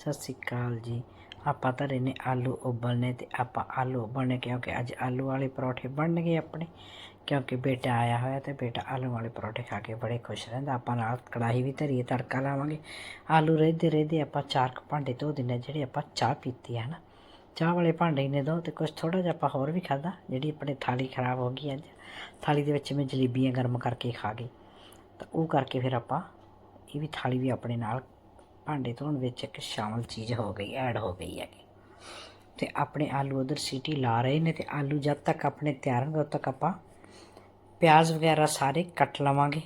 ਸਤਿ ਸ਼੍ਰੀ ਅਕਾਲ ਜੀ। ਆਪਾਂ ਧਰੇ ਨੇ ਆਲੂ ਉਬਲਨੇ ਤੇ ਆਪਾਂ ਆਲੂ ਉਬਲਨੇ ਕਿਉਂਕਿ ਅੱਜ ਆਲੂ ਵਾਲੇ ਪਰੌਠੇ ਬਣਨਗੇ ਆਪਣੇ। ਕਿਉਂਕਿ ਬੇਟਾ ਆਇਆ ਹੋਇਆ ਤੇ ਬੇਟਾ ਆਲੂ ਵਾਲੇ ਪਰੌਠੇ ਖਾ ਕੇ ਬੜੇ ਖੁਸ਼ ਰਹਿੰਦਾ। ਆਪਾਂ ਨਾਲ ਕੜਾਹੀ ਵੀ ਧਰੀਏ, ਤੜਕਾ ਲਾਵਾਂਗੇ। ਆਲੂ ਰਹਿੰਦੇ ਰਹਿੰਦੇ ਆਪਾਂ ਚਾਰ ਕੁ ਭਾਂਡੇ ਧੋ ਦਿੰਨੇ ਜਿਹੜੇ ਆਪਾਂ ਚਾਹ ਪੀਤੀ ਹੈ ਨਾ। ਚਾਹ ਵਾਲੇ ਭਾਂਡੇ ਨੇ ਦੋ ਤੇ ਕੁਝ ਥੋੜਾ ਜਿਹਾ ਆਪਾਂ ਹੋਰ ਵੀ ਖਾਦਾ ਜਿਹੜੀ ਆਪਣੇ ਥਾਲੀ ਖਰਾਬ ਹੋ ਗਈ ਅੱਜ। ਥਾਲੀ ਦੇ ਵਿੱਚ ਮੈਂ ਜਲੇਬੀਆਂ ਗਰਮ ਕਰਕੇ ਖਾ ਗਈ। ਤਾਂ ਉਹ ਕਰਕੇ ਫਿਰ ਆਪਾਂ ਇਹ ਵੀ ਥਾਲੀ ਵੀ ਆਪਣੇ ਨਾਲ ਭਾਂਡੇ ਧੋਣ ਵਿੱਚ ਇੱਕ ਸ਼ਾਮਲ ਚੀਜ਼ ਹੋ ਗਈ, ਐਡ ਹੋ ਗਈ ਹੈਗੀ। ਤੇ ਆਪਣੇ ਆਲੂ ਉਧਰ ਸੀਟੀ ਲਾ ਰਹੇ ਨੇ ਤੇ ਆਲੂ ਜਦ ਤੱਕ ਆਪਣੇ ਤਿਆਰ ਹੁੰਦੇ ਤੱਕ ਆਪਾਂ ਪਿਆਜ਼ ਵਗੈਰਾ ਸਾਰੇ ਕੱਟ ਲਵਾਂਗੇ।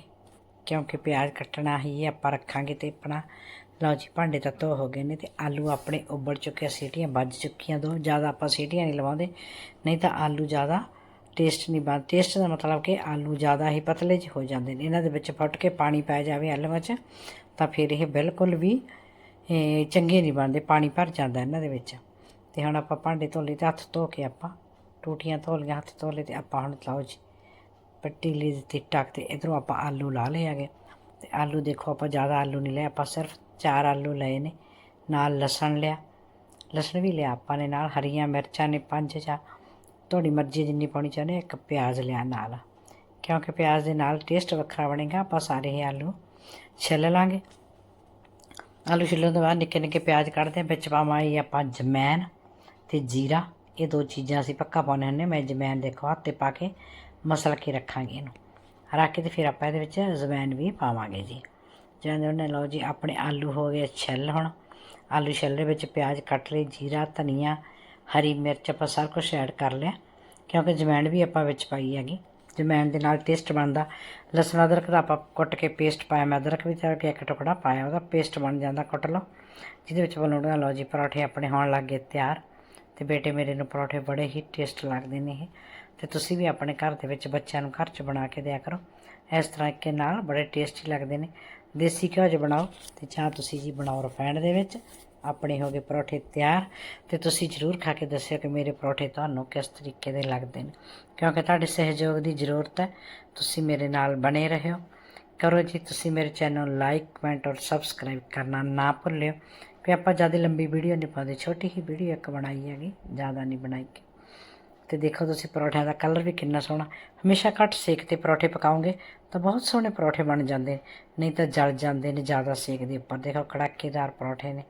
ਕਿਉਂਕਿ ਪਿਆਜ਼ ਕੱਟਣਾ ਹੀ ਆਪਾਂ ਰੱਖਾਂਗੇ ਤੇ ਆਪਣਾ, ਲਓ ਜੀ, ਭਾਂਡੇ ਤਾਂ ਧੋ ਹੋ ਗਏ ਨੇ ਤੇ ਆਲੂ ਆਪਣੇ ਉਬਲ ਚੁੱਕੇ ਸੀਟੀਆਂ ਵੱਜ ਚੁੱਕੀਆਂ ਦੋ, ਜ਼ਿਆਦਾ ਆਪਾਂ ਸੀਟੀਆਂ ਨਹੀਂ ਲਵਾਉਂਦੇ। ਨਹੀਂ ਤਾਂ ਆਲੂ ਜ਼ਿਆਦਾ ਟੇਸਟ ਨਹੀਂ ਬਣ, ਟੇਸਟ ਦਾ ਮਤਲਬ ਕਿ ਆਲੂ ਜ਼ਿਆਦਾ ਹੀ ਪਤਲੇ ਜਿਹੇ ਹੋ ਜਾਂਦੇ ਨੇ। ਇਹਨਾਂ ਦੇ ਵਿੱਚ ਫੁੱਟ ਕੇ ਪਾਣੀ ਪੈ ਜਾਵੇ ਆਲੂਆਂ 'ਚ ਤਾਂ ਫਿਰ ਇਹ ਬਿਲਕੁਲ ਵੀ ਚੰਗੇ ਨਹੀਂ ਬਣਦੇ, ਪਾਣੀ ਭਰ ਜਾਂਦਾ ਇਹਨਾਂ ਦੇ ਵਿੱਚ। ਤੇ ਹੁਣ ਆਪਾਂ ਭਾਂਡੇ ਧੋ ਲਏ ਤੇ ਹੱਥ ਧੋ ਕੇ ਆਪਾਂ, ਟੂਟੀਆਂ ਧੋ ਲਈਆਂ, ਹੱਥ ਧੋ ਲਏ ਤੇ ਆਪਾਂ ਹੁਣ ਲਾਓ ਜੀ, ਪੱਟੀ ਲਈ ਦਿੱਤੀ ਟੱਕ ਤੇ ਇਧਰੋਂ ਆਪਾਂ ਆਲੂ ਲਾ ਲਏ ਹੈਗੇ। ਤੇ ਆਲੂ ਦੇਖੋ ਆਪਾਂ ਜ਼ਿਆਦਾ ਆਲੂ ਨਹੀਂ ਲਏ, ਆਪਾਂ ਸਿਰਫ ਚਾਰ ਆਲੂ ਲਏ ਨੇ, ਨਾਲ ਲਸਣ ਲਿਆ। ਲਸਣ ਵੀ ਲਿਆ ਆਪਾਂ ਨੇ ਨਾਲ, ਹਰੀਆਂ ਮਿਰਚਾਂ ਨੇ ਪੰਜ ਜਾਂ ਤੁਹਾਡੀ ਮਰਜ਼ੀ ਜਿੰਨੀ ਪਾਉਣੀ ਚਾਹੁੰਦੇ ਇੱਕ ਪਿਆਜ਼ ਲਿਆ ਨਾਲ। ਕਿਉਂਕਿ ਪਿਆਜ਼ ਦੇ ਨਾਲ ਟੇਸਟ ਵੱਖਰਾ ਬਣੇਗਾ, ਆਪਾਂ ਸਾਰੇ ਇਹ ਆਲੂ ਛਿੱਲ ਲਾਂਗੇ। ਆਲੂ ਛਿੱਲਣ ਤੋਂ ਬਾਅਦ ਨਿੱਕੇ ਨਿੱਕੇ ਪਿਆਜ਼ ਕੱਢਦੇ ਹਾਂ, ਵਿੱਚ ਪਾਵਾਂਗੇ ਆਪਾਂ ਜਮੈਨ ਤੇ ਜੀਰਾ। ਇਹ ਦੋ ਚੀਜ਼ਾਂ ਅਸੀਂ ਪੱਕਾ ਪਾਉਣੇ ਹੁੰਦੇ ਮੈਂ ਜਮੈਨ ਦੇਖੋ ਹੱਥ ਤੇ ਪਾ ਕੇ ਮਸਲ ਕੇ ਰੱਖਾਂਗੇ ਇਹਨੂੰ। ਰੱਖ ਕੇ ਤੇ ਫਿਰ ਆਪਾਂ ਇਹਦੇ ਵਿੱਚ ਜਮੈਨ ਵੀ ਪਾਵਾਂਗੇ ਜੀ। ਜਿਵੇਂ ਉਹਨੇ ਲਓ ਜੀ, ਆਪਣੇ ਆਲੂ ਹੋ ਗਏ ਛਿੱਲ ਹੁਣ। ਆਲੂ ਛਿੱਲ ਦੇ ਵਿੱਚ ਪਿਆਜ਼ ਕੱਟ ਲਈ ਜੀਰਾ, ਧਨੀਆ, ਹਰੀ ਮਿਰਚ, ਆਪਾਂ ਸਾਰਾ ਕੁਝ ਐਡ ਕਰ ਲਿਆ। ਕਿਉਂਕਿ ਜਮੈਨ ਵੀ ਆਪਾਂ ਵਿੱਚ ਪਾਈ ਹੈਗੀ। ਜਮੈਨ ਦੇ ਨਾਲ ਟੇਸਟ ਬਣਦਾ। ਲਸਣ, ਅਦਰਕ ਦਾ ਆਪਾਂ ਕੁੱਟ ਕੇ ਪੇਸਟ ਪਾਇਆ। ਮੈਂ ਅਦਰਕ ਵੀ ਤੜ ਕੇ ਇੱਕ ਟੁਕੜਾ ਪਾਇਆ, ਉਹਦਾ ਪੇਸਟ ਬਣ ਜਾਂਦਾ ਕੁੱਟ ਲਓ। ਜਿਹਦੇ ਵਿੱਚ ਬਣਾਉਣਾ ਲਓ ਜੀ, ਪਰੌਠੇ ਆਪਣੇ ਹੋਣ ਲੱਗ ਗਏ ਤਿਆਰ। ਤੇ ਬੇਟੇ ਮੇਰੇ ਨੂੰ ਪਰੌਠੇ ਬੜੇ ਹੀ ਟੇਸਟ ਲੱਗਦੇ ਨੇ ਇਹ। ਤੇ ਤੁਸੀਂ ਵੀ ਆਪਣੇ ਘਰ ਦੇ ਵਿੱਚ ਬੱਚਿਆਂ ਨੂੰ ਘਰ 'ਚ ਬਣਾ ਕੇ ਦਿਆ ਕਰੋ। ਇਸ ਤਰ੍ਹਾਂ ਕੇ ਨਾਲ ਬੜੇ ਟੇਸਟੀ ਲੱਗਦੇ ਨੇ। ਦੇਸੀ ਘਿਓ 'ਚ ਬਣਾਓ ਤੇ ਜਾਂ ਤੁਸੀਂ ਜੀ ਬਣਾਓ ਰਿਫਾਈਂਡ ਦੇ ਵਿੱਚ। ਆਪਣੇ ਹੋ ਗਏ ਪਰੌਠੇ ਤਿਆਰ ਤੇ ਤੁਸੀਂ ਜ਼ਰੂਰ ਖਾ ਕੇ ਦੱਸਿਓ ਕਿ ਮੇਰੇ ਪਰੌਠੇ ਤੁਹਾਨੂੰ ਕਿਸ ਤਰੀਕੇ ਦੇ ਲੱਗਦੇ ਨੇ। ਕਿਉਂਕਿ ਤੁਹਾਡੇ ਸਹਿਯੋਗ ਦੀ ਜ਼ਰੂਰਤ ਹੈ, ਤੁਸੀਂ ਮੇਰੇ ਨਾਲ ਬਣੇ ਰਹਿਓ ਕਰੋ ਜੀ, ਤੁਸੀਂ ਮੇਰੇ ਚੈਨਲ ਨੂੰ ਲਾਈਕ, ਕਮੈਂਟ ਔਰ ਸਬਸਕ੍ਰਾਈਬ ਕਰਨਾ ਨਾ ਭੁੱਲਿਓ। ਕਿ ਆਪਾਂ ਜ਼ਿਆਦਾ ਲੰਬੀ ਵੀਡੀਓ ਨਹੀਂ ਪਾਉਂਦੇ, ਛੋਟੀ ਹੀ ਵੀਡੀਓ ਇੱਕ ਬਣਾਈ ਹੈਗੀ, ਜ਼ਿਆਦਾ ਨਹੀਂ ਬਣਾਈ ਤੇ ਦੇਖੋ ਤੁਸੀਂ ਪਰੌਠਿਆਂ ਦਾ ਕਲਰ ਵੀ ਕਿੰਨਾ ਸੋਹਣਾ। ਹਮੇਸ਼ਾ ਘੱਟ ਸੇਕ ਤੇ ਪਰੌਠੇ ਪਕਾਉਂਗੇ ਤਾਂ ਬਹੁਤ ਸੋਹਣੇ ਪਰੌਠੇ ਬਣ ਜਾਂਦੇ ਨਹੀਂ ਤਾਂ ਜਲ ਜਾਂਦੇ ਨੇ ਜ਼ਿਆਦਾ ਸੇਕ ਦੇ ਉੱਪਰ। ਦੇਖੋ ਕੜਾਕੇਦਾਰ ਪਰੌਠੇ ਨੇ।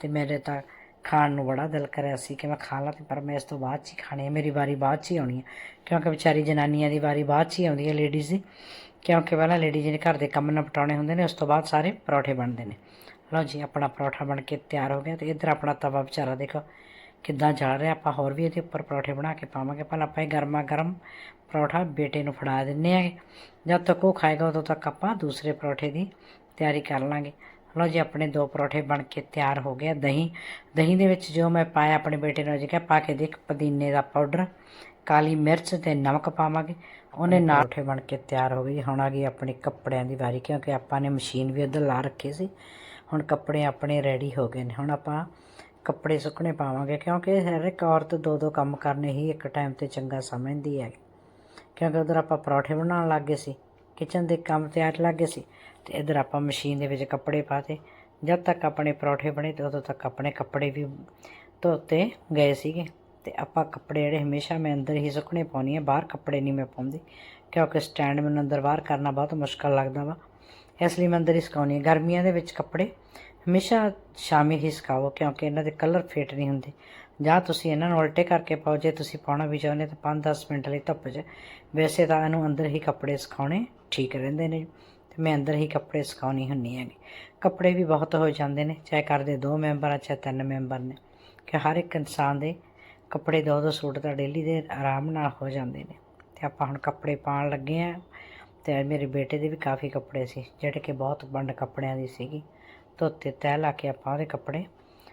ਤੇ ਮੇਰੇ ਤਾਂ ਖਾਣ ਨੂੰ ਬੜਾ ਦਿਲ ਕਰਿਆ ਸੀ ਕਿ ਮੈਂ ਖਾ ਲਾਂ ਤੇ ਪਰ ਮੈਂ ਇਸ ਤੋਂ ਬਾਅਦ 'ਚ ਹੀ ਖਾਣੇ ਆ ਮੇਰੀ ਵਾਰੀ ਬਾਅਦ 'ਚ ਹੀ ਆਉਣੀ ਹੈ। ਕਿਉਂਕਿ ਵਿਚਾਰੀ ਜਨਾਨੀਆਂ ਦੀ ਵਾਰੀ ਬਾਅਦ 'ਚ ਹੀ ਆਉਂਦੀ ਹੈ ਲੇਡੀਜ਼ ਦੀ। ਕਿਉਂਕਿ ਪਹਿਲਾਂ ਲੇਡੀਜ਼ ਨੇ ਘਰ ਦੇ ਕੰਮ ਨਿਪਟਾਉਣੇ ਹੁੰਦੇ ਨੇ, ਉਸ ਤੋਂ ਬਾਅਦ ਸਾਰੇ ਪਰੌਠੇ ਬਣਦੇ ਨੇ। ਲਓ ਜੀ, ਆਪਣਾ ਪਰੌਠਾ ਬਣ ਕੇ ਤਿਆਰ ਹੋ ਗਿਆ ਤੇ ਇੱਧਰ ਆਪਣਾ ਤਵਾ ਵਿਚਾਰਾ ਦੇਖੋ ਕਿੱਦਾਂ ਜਲ ਰਿਹਾ। ਆਪਾਂ ਹੋਰ ਵੀ ਇਹਦੇ ਉੱਪਰ ਪਰੌਠੇ ਬਣਾ ਕੇ ਪਾਵਾਂਗੇ। ਪਹਿਲਾਂ ਆਪਾਂ ਇਹ ਗਰਮਾ ਗਰਮ ਪਰੌਠਾ ਬੇਟੇ ਨੂੰ ਫੜਾ ਦਿੰਨੇ ਆਗੇ ਜਦ ਤੱਕ ਉਹ ਖਾਏਗਾ, ਉਦੋਂ ਤੱਕ ਆਪਾਂ ਦੂਸਰੇ ਪਰੌਠੇ ਦੀ ਤਿਆਰੀ ਕਰ ਲਾਂਗੇ। ਲਓ ਜੀ ਆਪਣੇ ਦੋ ਪਰੌਠੇ ਬਣ ਕੇ ਤਿਆਰ ਹੋ ਗਏ ਦਹੀਂ। ਦਹੀਂ ਦੇ ਵਿੱਚ ਜੋ ਮੈਂ ਪਾਇਆ ਆਪਣੇ ਬੇਟੇ ਨੂੰ ਅੱਜ ਕਿਹਾ ਪਾ ਕੇ ਦੇਖ ਪੁਦੀਨੇ ਦਾ ਪਾਊਡਰ ਕਾਲੀ ਮਿਰਚ ਤੇ ਨਮਕ ਪਾਵਾਂਗੇ। ਉਹਨੇ ਨਾਲ ਪਰੌਠੇ ਬਣ ਕੇ ਤਿਆਰ ਹੋ ਗਏ ਹੁਣ ਆ ਗਈ ਆਪਣੀ ਕੱਪੜਿਆਂ ਦੀ ਵਾਰੀ ਕਿਉਂਕਿ ਆਪਾਂ ਨੇ ਮਸ਼ੀਨ ਵੀ ਉੱਧਰ ਲਾ ਰੱਖੀ ਸੀ। ਹੁਣ ਕੱਪੜੇ ਆਪਣੇ ਰੈਡੀ ਹੋ ਗਏ ਨੇ। ਹੁਣ ਆਪਾਂ ਕੱਪੜੇ ਸੁੱਕਣੇ ਪਾਵਾਂਗੇ ਕਿਉਂਕਿ ਹਰ ਇੱਕ ਔਰਤ ਦੋ ਦੋ ਕੰਮ ਕਰਨੇ ਹੀ ਇੱਕ ਟਾਈਮ ਤੇ ਚੰਗਾ ਸਮਝਦੀ ਹੈ ਕਿਉਂਕਿ ਉਧਰ ਆਪਾਂ ਪਰੌਠੇ ਬਣਾਉਣ ਲੱਗ ਗਏ ਸੀ। ਕਿਚਨ ਦੇ ਕੰਮ ਤੇ ਆਟ ਲੱਗ ਗਏ ਸੀ ਤੇ ਇਧਰ ਆਪਾਂ ਮਸ਼ੀਨ ਦੇ ਵਿੱਚ ਕੱਪੜੇ ਪਾਤੇ। ਜਦ ਤੱਕ ਆਪਣੇ ਪਰੌਠੇ ਬਣੇ ਤੇ ਉਦੋਂ ਤੱਕ ਆਪਣੇ ਕੱਪੜੇ ਵੀ ਧੋਤੇ ਗਏ ਸੀਗੇ। ਤੇ ਆਪਾਂ ਕੱਪੜੇ ਜਿਹੜੇ ਹਮੇਸ਼ਾ ਮੈਂ ਅੰਦਰ ਹੀ ਸੁੱਕਣੇ ਪਾਉਣੀ ਆ ਬਾਹਰ ਕੱਪੜੇ ਨਹੀਂ ਮੈਂ ਪਾਉਂਦੀ ਕਿਉਂਕਿ ਸਟੈਂਡ ਮੈਨੂੰ ਅੰਦਰ ਬਾਹਰ ਕਰਨਾ ਬਹੁਤ ਮੁਸ਼ਕਲ ਲੱਗਦਾ ਵਾ। ਇਸ ਲਈ ਮੈਂ ਅੰਦਰ ਹੀ ਸੁਕਾਉਣੀ ਆ ਗਰਮੀਆਂ ਦੇ ਵਿੱਚ ਕੱਪੜੇ ਹਮੇਸ਼ਾ ਸ਼ਾਮੀ ਹੀ ਸੁਕਾਓ ਕਿਉਂਕਿ ਇਹਨਾਂ ਦੇ ਕਲਰ ਫੇਟ ਨਹੀਂ ਹੁੰਦੇ। ਜਾਂ ਤੁਸੀਂ ਇਹਨਾਂ ਨੂੰ ਉਲਟੇ ਕਰਕੇ ਪਾਓ, ਜੇ ਤੁਸੀਂ ਪਾਉਣਾ ਵੀ ਚਾਹੁੰਦੇ ਤਾਂ 5-10 ਮਿੰਟ ਲਈ ਧੁੱਪ 'ਚ। ਵੈਸੇ ਤਾਂ ਇਹਨੂੰ ਅੰਦਰ ਹੀ ਕੱਪੜੇ ਸੁਕਾਉਣੇ ਠੀਕ ਰਹਿੰਦੇ ਨੇ। ਤੇ ਮੈਂ ਅੰਦਰ ਹੀ ਕੱਪੜੇ ਸੁਕਾਉਣੀ ਹੁੰਨੀ ਹੈਗੀ। ਕੱਪੜੇ ਵੀ ਬਹੁਤ ਹੋ ਜਾਂਦੇ ਨੇ, ਚਾਹੇ ਘਰ ਦੇ ਦੋ ਮੈਂਬਰ ਆ, ਚਾਹੇ ਤਿੰਨ ਮੈਂਬਰ ਨੇ। ਕਿ ਹਰ ਇੱਕ ਇਨਸਾਨ ਦੇ ਕੱਪੜੇ ਦੋ ਦੋ ਸੂਟ ਤਾਂ ਡੇਲੀ ਦੇ ਆਰਾਮ ਨਾਲ ਹੋ ਜਾਂਦੇ ਨੇ। ਤੇ ਆਪਾਂ ਹੁਣ ਕੱਪੜੇ ਪਾਉਣ ਲੱਗੇ ਆ ਤੇ ਮੇਰੇ ਬੇਟੇ ਦੇ ਵੀ ਕਾਫੀ ਕੱਪੜੇ ਸੀ, ਜਿਹੜੇ ਕਿ ਬਹੁਤ ਵੰਡ ਕੱਪੜਿਆਂ ਦੀ ਸੀਗੀ। ਧੋਤੇ ਤਹਿ ਲਾ ਕੇ ਆਪਾਂ ਉਹਦੇ ਕੱਪੜੇ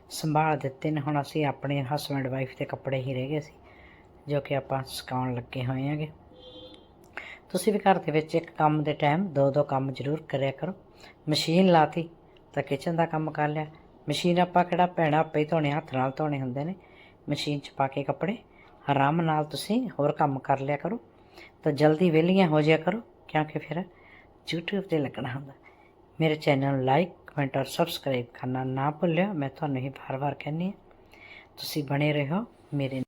ਸੰਭਾਲ ਦਿੱਤੇ ਨੇ। ਹੁਣ ਅਸੀਂ ਆਪਣੇ ਹਸਬੰਡ ਵਾਈਫ ਦੇ ਕੱਪੜੇ ਹੀ ਰਹਿ ਗਏ ਸੀ, ਜੋ ਕਿ ਆਪਾਂ ਸੁਕਾਉਣ ਲੱਗੇ ਹੋਏ ਹਾਂਗੇ। ਤੁਸੀਂ ਵੀ ਘਰ ਦੇ ਵਿੱਚ ਇੱਕ ਕੰਮ ਦੇ ਟਾਈਮ ਦੋ ਦੋ ਕੰਮ ਜ਼ਰੂਰ ਕਰਿਆ ਕਰੋ। ਮਸ਼ੀਨ ਲਾਤੀ ਤਾਂ ਕਿਚਨ ਦਾ ਕੰਮ ਕਰ ਲਿਆ। ਮਸ਼ੀਨ ਆਪਾਂ ਕਿਹੜਾ ਭੈਣਾ ਆਪੇ ਧੋਣੇ, ਹੱਥ ਨਾਲ ਧੋਣੇ ਹੁੰਦੇ ਨੇ। ਮਸ਼ੀਨ 'ਚ ਪਾ ਕੇ ਕੱਪੜੇ, ਆਰਾਮ ਨਾਲ ਤੁਸੀਂ ਹੋਰ ਕੰਮ ਕਰ ਲਿਆ ਕਰੋ। ਤਾਂ ਜਲਦੀ ਵਿਹਲੀਆਂ ਹੋ ਜਾਇਆ ਕਰੋ, ਕਿਉਂਕਿ ਫਿਰ YouTube ਤੇ ਲੱਗਣਾ ਹੁੰਦਾ। ਮੇਰੇ ਚੈਨਲ ਨੂੰ ਲਾਈਕ ਕਮੈਂਟ ਔਰ ਸਬਸਕ੍ਰਾਈਬ ਕਰਨਾ ਨਾ ਭੁੱਲਿਓ, ਮੈਂ ਤੁਹਾਨੂੰ ਇਹ ਵਾਰ-ਵਾਰ ਕਹਿੰਦੀ ਹਾਂ, ਤੁਸੀਂ ਬਣੇ ਰਹੋ ਮੇਰੇ